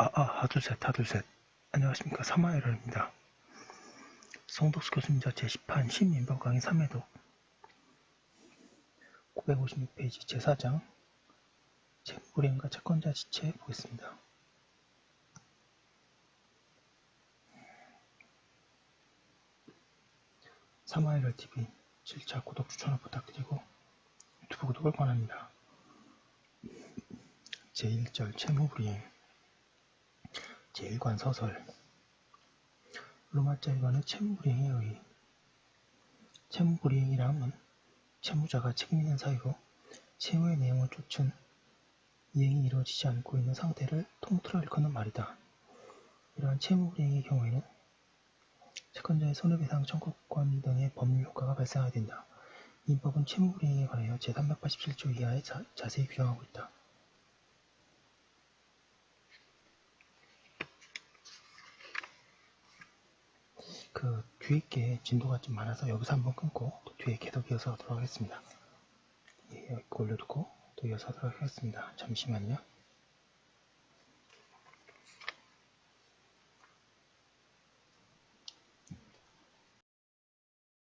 아, 아, 하둘셋, 하둘셋. 안녕하십니까. 사마에러입니다. 송덕수 교수님자 제10판 신민법 강의 3회도 956페이지 제4장 재물행과 채권자 지체 보겠습니다. 사마에러 TV 7차 구독 추천을 부탁드리고 유튜브 구독을 권합니다. 제1절 채무불이행 제1관 서설 로마자 1관의 채무불이행에 의해 채무불이행이라 함은 채무자가 책임 있는 사유로 채무의 내용을 쫓은 이행이 이루어지지 않고 있는 상태를 통틀어 일컫는 말이다. 이러한 채무불이행의 경우에는 채권자의 손해배상 청구권 등의 법률 효과가 발생하게 된다. 이 법은 채무불이행에 관하여 제387조 이하에 자, 자세히 규정하고 있다. 그 뒤에 게 진도가 좀 많아서 여기서 한번 끊고 또 뒤에 계속 이어서 하도록 하겠습니다. 예, 여기 올려두고 또 이어서 하도록 하겠습니다. 잠시만요.